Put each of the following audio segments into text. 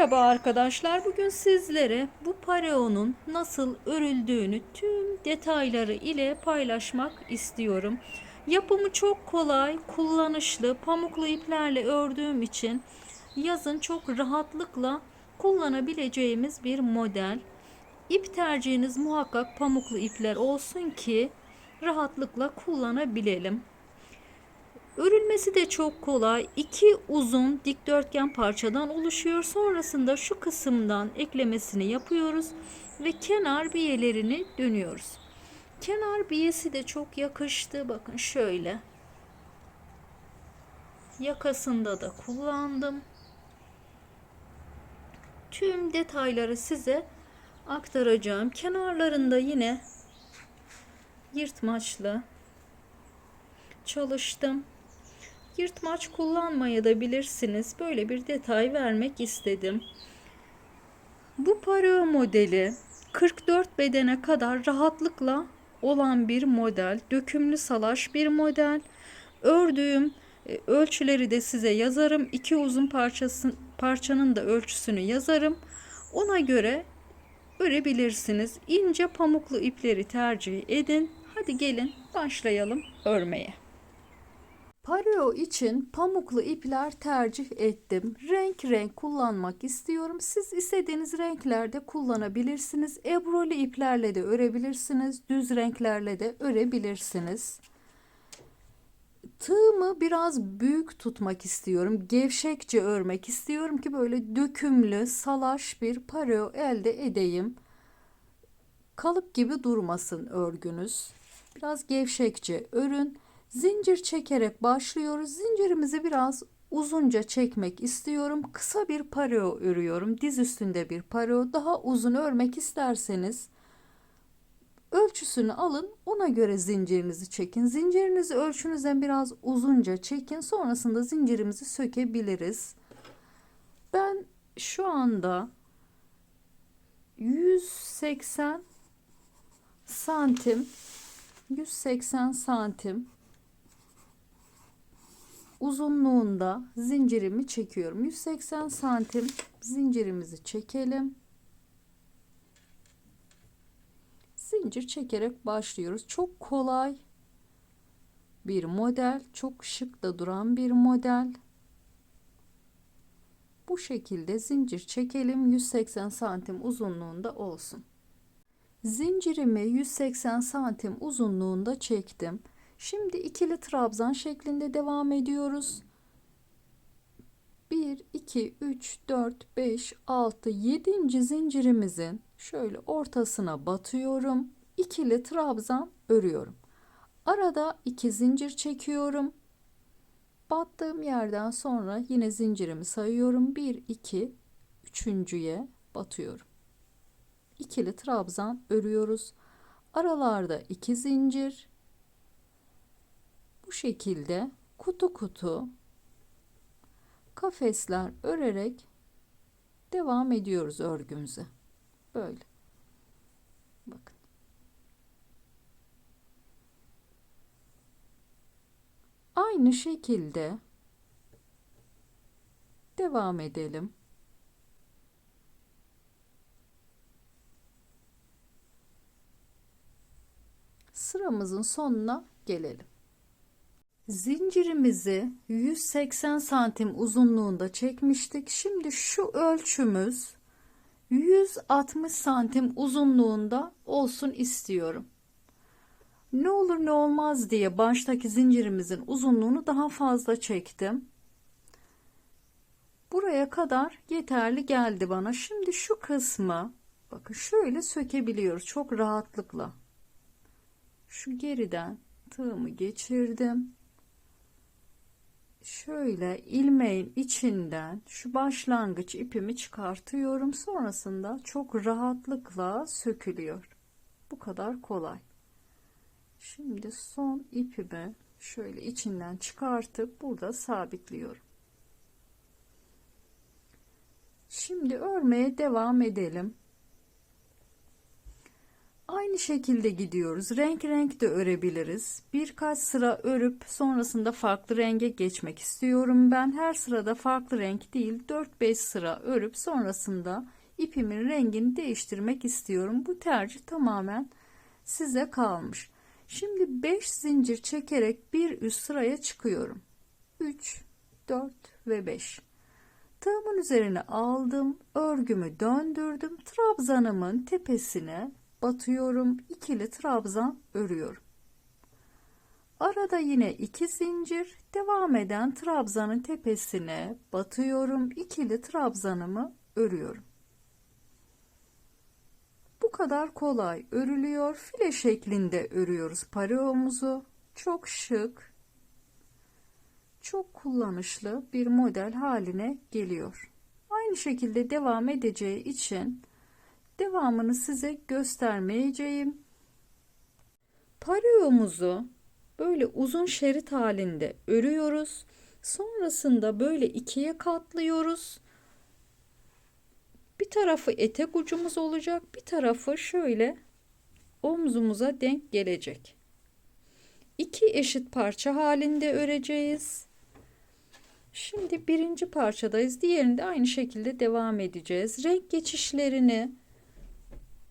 Merhaba arkadaşlar. Bugün sizlere bu pareonun nasıl örüldüğünü tüm detayları ile paylaşmak istiyorum. Yapımı çok kolay, kullanışlı, pamuklu iplerle ördüğüm için yazın çok rahatlıkla kullanabileceğimiz bir model. İp tercihiniz muhakkak pamuklu ipler olsun ki rahatlıkla kullanabilelim. Örülmesi de çok kolay. İki uzun dikdörtgen parçadan oluşuyor. Sonrasında şu kısımdan eklemesini yapıyoruz ve kenar biyelerini dönüyoruz. Kenar biyesi de çok yakıştı. Bakın şöyle. Yakasında da kullandım. Tüm detayları size aktaracağım. Kenarlarında yine yırtmaçlı çalıştım. Yırtmaç kullanmaya da bilirsiniz. Böyle bir detay vermek istedim. Bu pareo modeli 44 bedene kadar rahatlıkla olan bir model. Dökümlü salaş bir model. Ördüğüm e, ölçüleri de size yazarım. İki uzun parçası, parçanın da ölçüsünü yazarım. Ona göre örebilirsiniz. İnce pamuklu ipleri tercih edin. Hadi gelin başlayalım örmeye. Pareo için pamuklu ipler tercih ettim. Renk renk kullanmak istiyorum. Siz istediğiniz renklerde kullanabilirsiniz. Ebroli iplerle de örebilirsiniz. Düz renklerle de örebilirsiniz. Tığımı biraz büyük tutmak istiyorum. Gevşekçe örmek istiyorum ki böyle dökümlü, salaş bir pareo elde edeyim. Kalıp gibi durmasın örgünüz. Biraz gevşekçe örün. Zincir çekerek başlıyoruz. Zincirimizi biraz uzunca çekmek istiyorum. Kısa bir pareo örüyorum. Diz üstünde bir pareo. Daha uzun örmek isterseniz ölçüsünü alın. Ona göre zincirinizi çekin. Zincirinizi ölçünüzden biraz uzunca çekin. Sonrasında zincirimizi sökebiliriz. Ben şu anda 180 santim 180 santim uzunluğunda zincirimi çekiyorum. 180 santim zincirimizi çekelim. Zincir çekerek başlıyoruz. Çok kolay bir model. Çok şık da duran bir model. Bu şekilde zincir çekelim. 180 santim uzunluğunda olsun. Zincirimi 180 santim uzunluğunda çektim. Şimdi ikili trabzan şeklinde devam ediyoruz. 1, 2, 3, 4, 5, 6, 7. zincirimizin şöyle ortasına batıyorum. İkili trabzan örüyorum. Arada iki zincir çekiyorum. Battığım yerden sonra yine zincirimi sayıyorum. 1, 2, üçüncüye batıyorum. İkili trabzan örüyoruz. Aralarda iki zincir, bu şekilde kutu kutu kafesler örerek devam ediyoruz örgümüze. Böyle. Bakın. Aynı şekilde devam edelim. Sıramızın sonuna gelelim. Zincirimizi 180 santim uzunluğunda çekmiştik. Şimdi şu ölçümüz 160 santim uzunluğunda olsun istiyorum. Ne olur ne olmaz diye baştaki zincirimizin uzunluğunu daha fazla çektim. Buraya kadar yeterli geldi bana. Şimdi şu kısmı bakın şöyle sökebiliyoruz çok rahatlıkla. Şu geriden tığımı geçirdim şöyle ilmeğin içinden şu başlangıç ipimi çıkartıyorum. Sonrasında çok rahatlıkla sökülüyor. Bu kadar kolay. Şimdi son ipimi şöyle içinden çıkartıp burada sabitliyorum. Şimdi örmeye devam edelim. Aynı şekilde gidiyoruz. Renk renk de örebiliriz. Birkaç sıra örüp sonrasında farklı renge geçmek istiyorum. Ben her sırada farklı renk değil 4-5 sıra örüp sonrasında ipimin rengini değiştirmek istiyorum. Bu tercih tamamen size kalmış. Şimdi 5 zincir çekerek bir üst sıraya çıkıyorum. 3, 4 ve 5. Tığımın üzerine aldım, örgümü döndürdüm, trabzanımın tepesine batıyorum, ikili trabzan örüyorum. Arada yine iki zincir, devam eden trabzanın tepesine batıyorum, ikili trabzanımı örüyorum. Bu kadar kolay örülüyor. File şeklinde örüyoruz pareomuzu. Çok şık, çok kullanışlı bir model haline geliyor. Aynı şekilde devam edeceği için devamını size göstermeyeceğim. Pareomuzu böyle uzun şerit halinde örüyoruz. Sonrasında böyle ikiye katlıyoruz. Bir tarafı etek ucumuz olacak, bir tarafı şöyle omzumuza denk gelecek. İki eşit parça halinde öreceğiz. Şimdi birinci parçadayız. Diğerinde aynı şekilde devam edeceğiz. Renk geçişlerini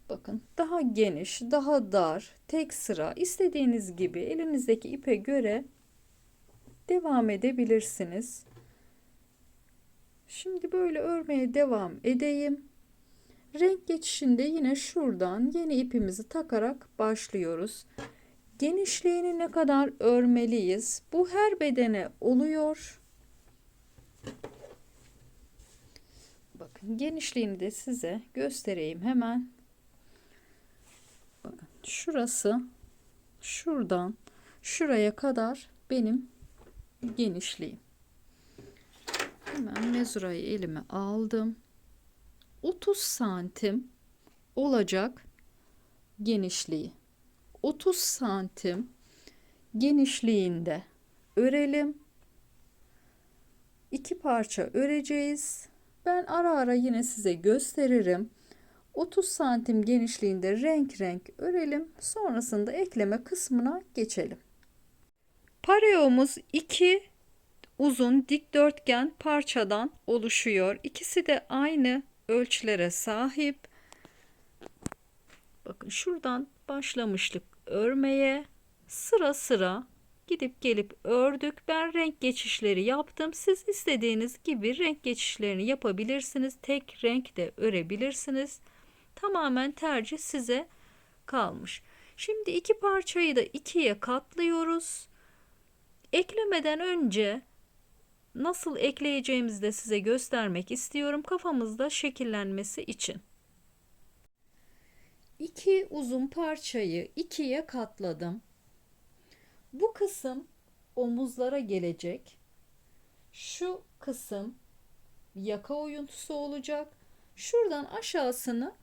bakın daha geniş, daha dar, tek sıra istediğiniz gibi elinizdeki ipe göre devam edebilirsiniz. Şimdi böyle örmeye devam edeyim. Renk geçişinde yine şuradan yeni ipimizi takarak başlıyoruz. Genişliğini ne kadar örmeliyiz? Bu her bedene oluyor. Bakın genişliğini de size göstereyim hemen. Şurası şuradan şuraya kadar benim genişliğim. Hemen mezurayı elime aldım. 30 santim olacak genişliği. 30 santim genişliğinde örelim. İki parça öreceğiz. Ben ara ara yine size gösteririm. 30 santim genişliğinde renk renk örelim. Sonrasında ekleme kısmına geçelim. Pareomuz 2 uzun dikdörtgen parçadan oluşuyor. İkisi de aynı ölçülere sahip. Bakın şuradan başlamıştık örmeye. Sıra sıra gidip gelip ördük. Ben renk geçişleri yaptım. Siz istediğiniz gibi renk geçişlerini yapabilirsiniz. Tek renk de örebilirsiniz. Tamamen tercih size kalmış. Şimdi iki parçayı da ikiye katlıyoruz. Eklemeden önce nasıl ekleyeceğimizi de size göstermek istiyorum kafamızda şekillenmesi için. İki uzun parçayı ikiye katladım. Bu kısım omuzlara gelecek. Şu kısım yaka oyuntusu olacak. Şuradan aşağısını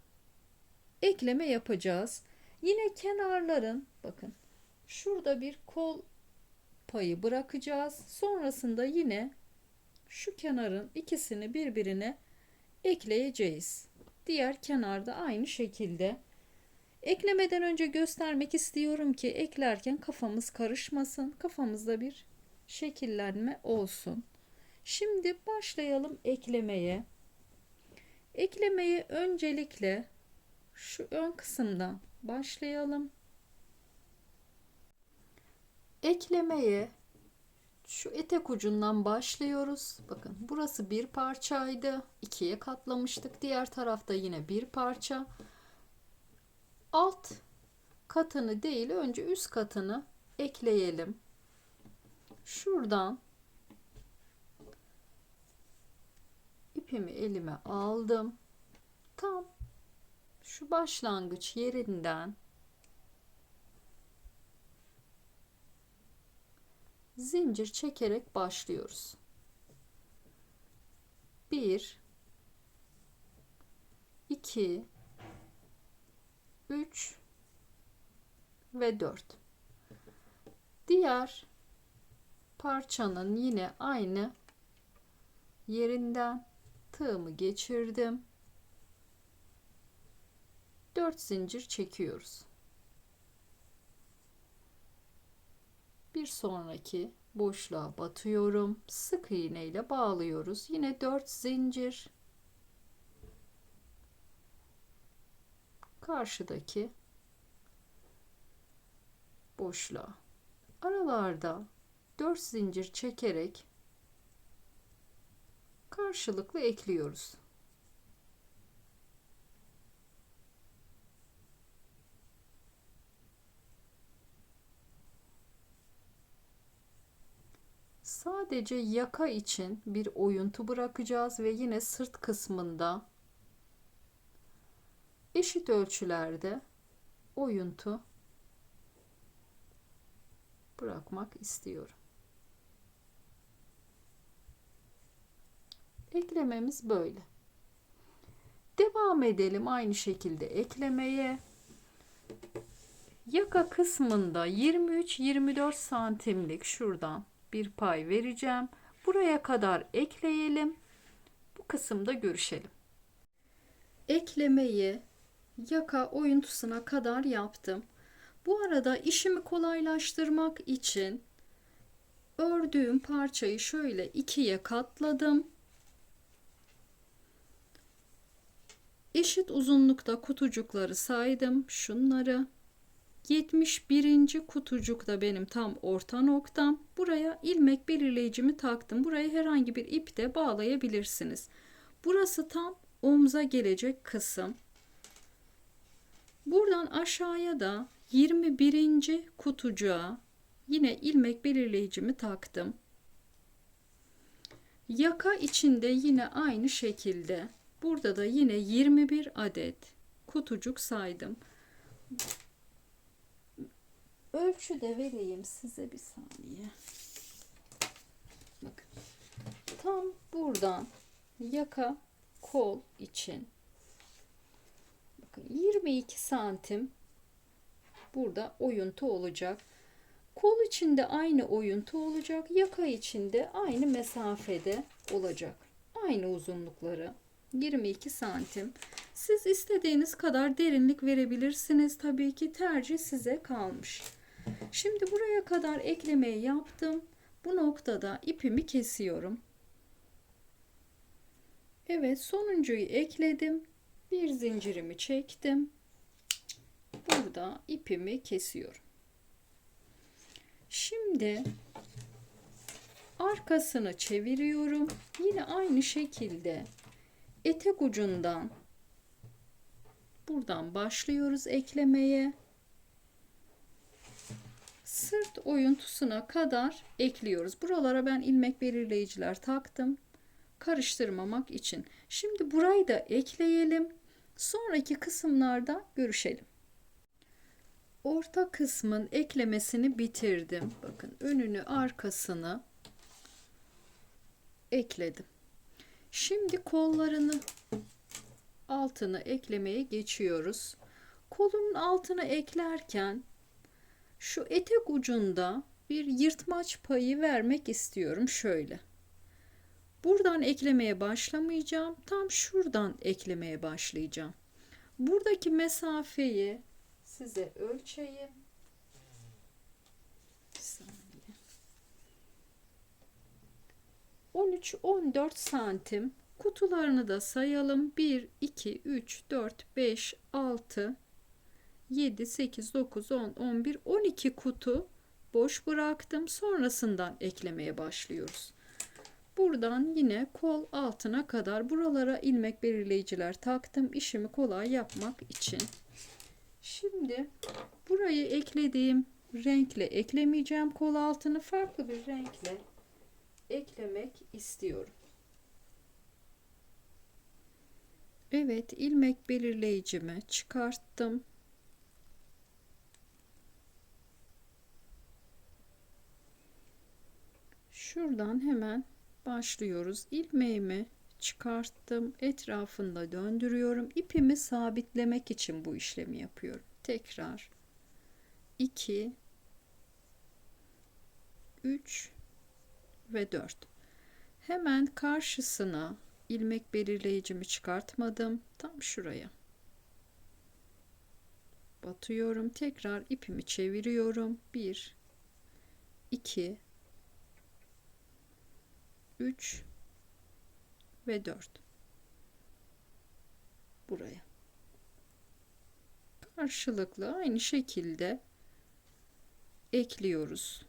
ekleme yapacağız. Yine kenarların bakın şurada bir kol payı bırakacağız. Sonrasında yine şu kenarın ikisini birbirine ekleyeceğiz. Diğer kenarda aynı şekilde. Eklemeden önce göstermek istiyorum ki eklerken kafamız karışmasın. Kafamızda bir şekillenme olsun. Şimdi başlayalım eklemeye. Eklemeye öncelikle şu ön kısımdan başlayalım. Eklemeye şu etek ucundan başlıyoruz. Bakın burası bir parçaydı. ikiye katlamıştık. Diğer tarafta yine bir parça. Alt katını değil önce üst katını ekleyelim. Şuradan ipimi elime aldım. Tam şu başlangıç yerinden zincir çekerek başlıyoruz. 1 2 3 ve 4 diğer parçanın yine aynı yerinden tığımı geçirdim 4 zincir çekiyoruz. Bir sonraki boşluğa batıyorum. Sık iğne ile bağlıyoruz. Yine 4 zincir. Karşıdaki boşluğa. Aralarda 4 zincir çekerek karşılıklı ekliyoruz. Sadece yaka için bir oyuntu bırakacağız ve yine sırt kısmında eşit ölçülerde oyuntu bırakmak istiyorum. Eklememiz böyle. Devam edelim aynı şekilde eklemeye. Yaka kısmında 23-24 santimlik şuradan bir pay vereceğim. Buraya kadar ekleyelim. Bu kısımda görüşelim. Eklemeyi yaka oyuntusuna kadar yaptım. Bu arada işimi kolaylaştırmak için ördüğüm parçayı şöyle ikiye katladım. Eşit uzunlukta kutucukları saydım. Şunları 71. kutucuk da benim tam orta noktam. Buraya ilmek belirleyicimi taktım. Buraya herhangi bir ip de bağlayabilirsiniz. Burası tam omza gelecek kısım. Buradan aşağıya da 21. kutucuğa yine ilmek belirleyicimi taktım. Yaka içinde yine aynı şekilde burada da yine 21 adet kutucuk saydım. Ölçü de vereyim size bir saniye. Bakın. Tam buradan yaka kol için bakın 22 santim burada oyuntu olacak. Kol içinde aynı oyuntu olacak. Yaka içinde aynı mesafede olacak. Aynı uzunlukları 22 santim. Siz istediğiniz kadar derinlik verebilirsiniz. Tabii ki tercih size kalmış. Şimdi buraya kadar eklemeyi yaptım. Bu noktada ipimi kesiyorum. Evet sonuncuyu ekledim. Bir zincirimi çektim. Burada ipimi kesiyorum. Şimdi arkasını çeviriyorum. Yine aynı şekilde etek ucundan buradan başlıyoruz eklemeye sırt oyuntusuna kadar ekliyoruz. Buralara ben ilmek belirleyiciler taktım. Karıştırmamak için. Şimdi burayı da ekleyelim. Sonraki kısımlarda görüşelim. Orta kısmın eklemesini bitirdim. Bakın önünü arkasını ekledim. Şimdi kollarını altını eklemeye geçiyoruz. Kolun altını eklerken şu etek ucunda bir yırtmaç payı vermek istiyorum şöyle. Buradan eklemeye başlamayacağım. Tam şuradan eklemeye başlayacağım. Buradaki mesafeyi size ölçeyim. 13-14 santim kutularını da sayalım. 1, 2, 3, 4, 5, 6, 7, 8, 9, 10, 11, 12 kutu boş bıraktım. Sonrasından eklemeye başlıyoruz. Buradan yine kol altına kadar buralara ilmek belirleyiciler taktım. işimi kolay yapmak için. Şimdi burayı eklediğim renkle eklemeyeceğim. Kol altını farklı bir renkle eklemek istiyorum. Evet ilmek belirleyicimi çıkarttım. Şuradan hemen başlıyoruz. İlmeğimi çıkarttım. Etrafında döndürüyorum. İpimi sabitlemek için bu işlemi yapıyorum. Tekrar 2 3 ve 4. Hemen karşısına ilmek belirleyicimi çıkartmadım. Tam şuraya. Batıyorum. Tekrar ipimi çeviriyorum. 1 2 3 ve 4 buraya karşılıklı aynı şekilde ekliyoruz.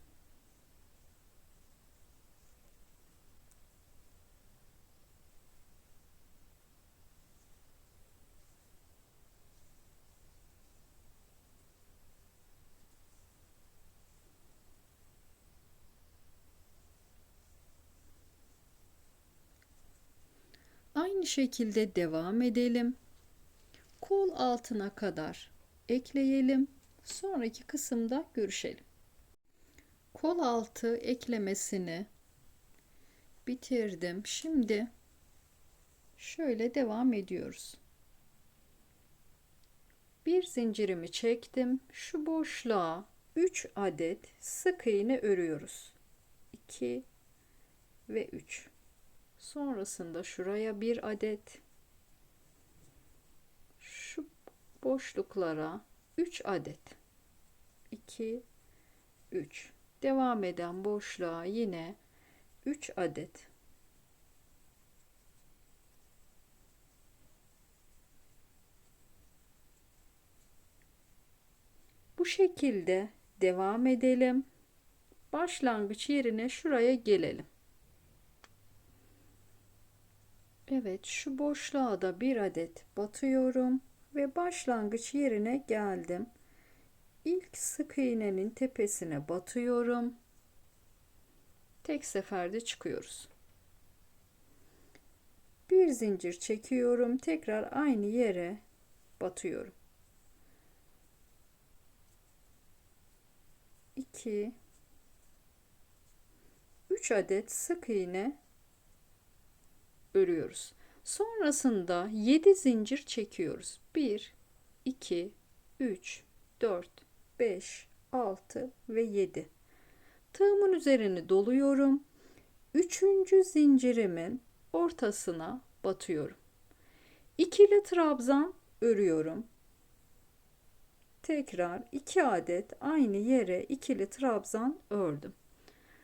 Aynı şekilde devam edelim. Kol altına kadar ekleyelim. Sonraki kısımda görüşelim. Kol altı eklemesini bitirdim. Şimdi şöyle devam ediyoruz. Bir zincirimi çektim. Şu boşluğa 3 adet sık iğne örüyoruz. 2 ve 3. Sonrasında şuraya bir adet şu boşluklara 3 adet. 2 3 devam eden boşluğa yine 3 adet. Bu şekilde devam edelim. Başlangıç yerine şuraya gelelim Evet şu boşluğa da bir adet batıyorum ve başlangıç yerine geldim. İlk sık iğnenin tepesine batıyorum. Tek seferde çıkıyoruz. Bir zincir çekiyorum. Tekrar aynı yere batıyorum. 2 3 adet sık iğne örüyoruz. Sonrasında 7 zincir çekiyoruz. 1 2 3 4 5 6 ve 7. Tığımın üzerini doluyorum. Üçüncü zincirimin ortasına batıyorum. İkili trabzan örüyorum. Tekrar 2 adet aynı yere ikili trabzan ördüm.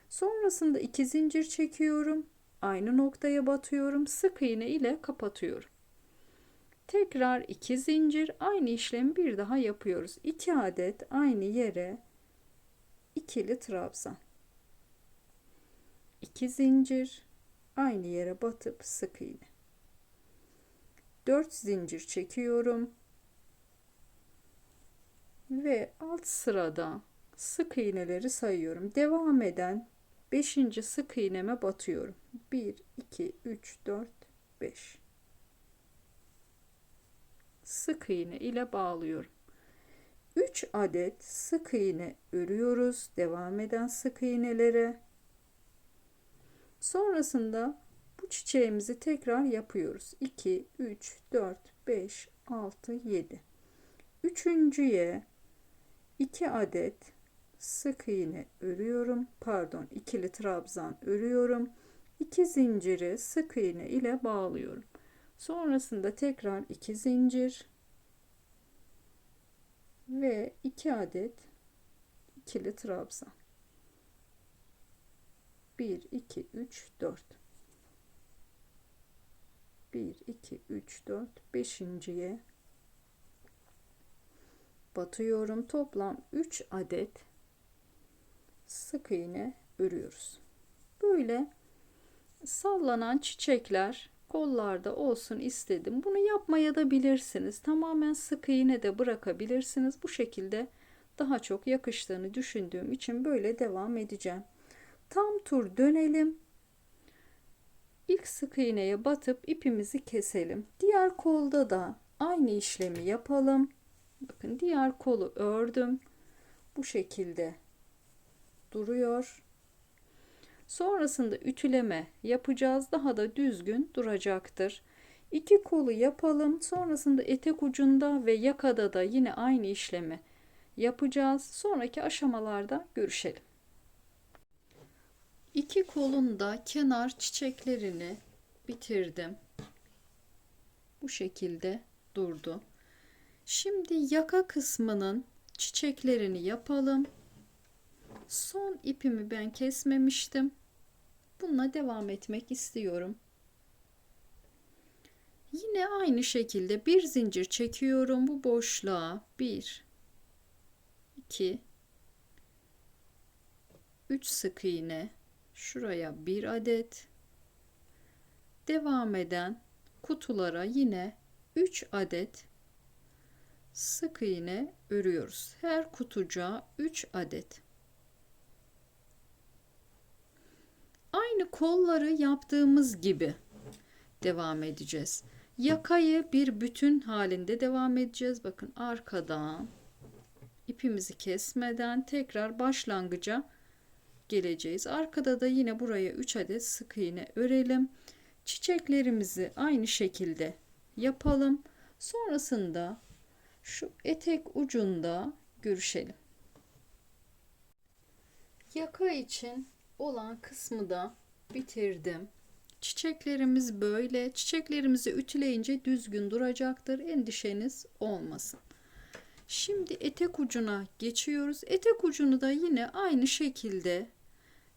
Sonrasında 2 zincir çekiyorum aynı noktaya batıyorum sık iğne ile kapatıyorum. Tekrar iki zincir aynı işlemi bir daha yapıyoruz. 2 adet aynı yere ikili trabzan. 2 zincir aynı yere batıp sık iğne. 4 zincir çekiyorum. Ve alt sırada sık iğneleri sayıyorum. Devam eden 5. sık iğneme batıyorum. 1 2 3 4 5 sık iğne ile bağlıyorum. 3 adet sık iğne örüyoruz. Devam eden sık iğnelere. Sonrasında bu çiçeğimizi tekrar yapıyoruz. 2 3 4 5 6 7. Üçüncüye 2 adet sık iğne örüyorum. Pardon, ikili trabzan örüyorum. 2 zinciri sık iğne ile bağlıyorum. Sonrasında tekrar 2 zincir ve 2 adet ikili trabzan. 1 2 3 4 1 2 3 4 5.'ye batıyorum. Toplam 3 adet sık iğne örüyoruz. Böyle sallanan çiçekler kollarda olsun istedim. Bunu yapmaya da bilirsiniz. Tamamen sık iğne de bırakabilirsiniz. Bu şekilde daha çok yakıştığını düşündüğüm için böyle devam edeceğim. Tam tur dönelim. İlk sık iğneye batıp ipimizi keselim. Diğer kolda da aynı işlemi yapalım. Bakın diğer kolu ördüm. Bu şekilde duruyor. Sonrasında ütüleme yapacağız. Daha da düzgün duracaktır. İki kolu yapalım. Sonrasında etek ucunda ve yakada da yine aynı işlemi yapacağız. Sonraki aşamalarda görüşelim. İki kolun da kenar çiçeklerini bitirdim. Bu şekilde durdu. Şimdi yaka kısmının çiçeklerini yapalım. Son ipimi ben kesmemiştim. Bununla devam etmek istiyorum. Yine aynı şekilde bir zincir çekiyorum bu boşluğa. 1 2 3 sık iğne şuraya bir adet devam eden kutulara yine 3 adet sık iğne örüyoruz. Her kutucuğa 3 adet. Aynı kolları yaptığımız gibi devam edeceğiz. Yakayı bir bütün halinde devam edeceğiz. Bakın arkadan ipimizi kesmeden tekrar başlangıca geleceğiz. Arkada da yine buraya 3 adet sık iğne örelim. Çiçeklerimizi aynı şekilde yapalım. Sonrasında şu etek ucunda görüşelim. Yaka için olan kısmı da bitirdim. Çiçeklerimiz böyle. Çiçeklerimizi ütüleyince düzgün duracaktır. Endişeniz olmasın. Şimdi etek ucuna geçiyoruz. Etek ucunu da yine aynı şekilde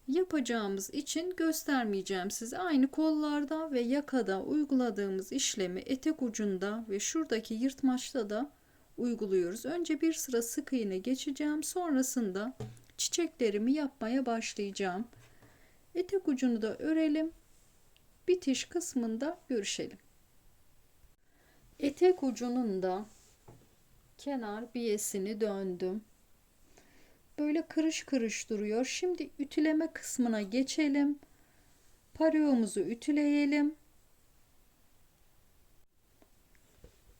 yapacağımız için göstermeyeceğim size. Aynı kollarda ve yakada uyguladığımız işlemi etek ucunda ve şuradaki yırtmaçta da uyguluyoruz. Önce bir sıra sık iğne geçeceğim. Sonrasında çiçeklerimi yapmaya başlayacağım. Etek ucunu da örelim. Bitiş kısmında görüşelim. Etek ucunun da kenar biyesini döndüm. Böyle kırış kırış duruyor. Şimdi ütüleme kısmına geçelim. Paryomuzu ütüleyelim.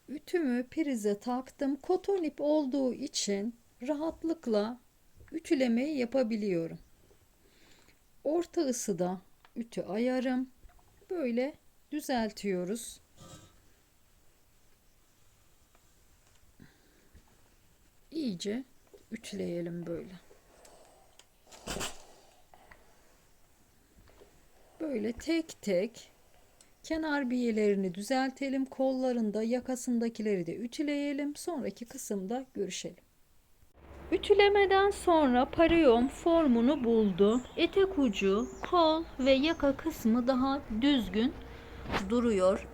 Ütümü prize taktım. Koton ip olduğu için rahatlıkla ütülemeyi yapabiliyorum. Orta ısıda ütü ayarım. Böyle düzeltiyoruz. İyice ütüleyelim böyle. Böyle tek tek kenar biyelerini düzeltelim. Kollarında yakasındakileri de ütüleyelim. Sonraki kısımda görüşelim. Ütülemeden sonra pariyom formunu buldu. Etek ucu, kol ve yaka kısmı daha düzgün duruyor.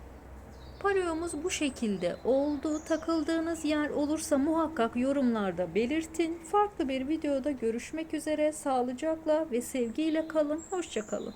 Pariyomuz bu şekilde oldu. Takıldığınız yer olursa muhakkak yorumlarda belirtin. Farklı bir videoda görüşmek üzere. Sağlıcakla ve sevgiyle kalın. Hoşçakalın.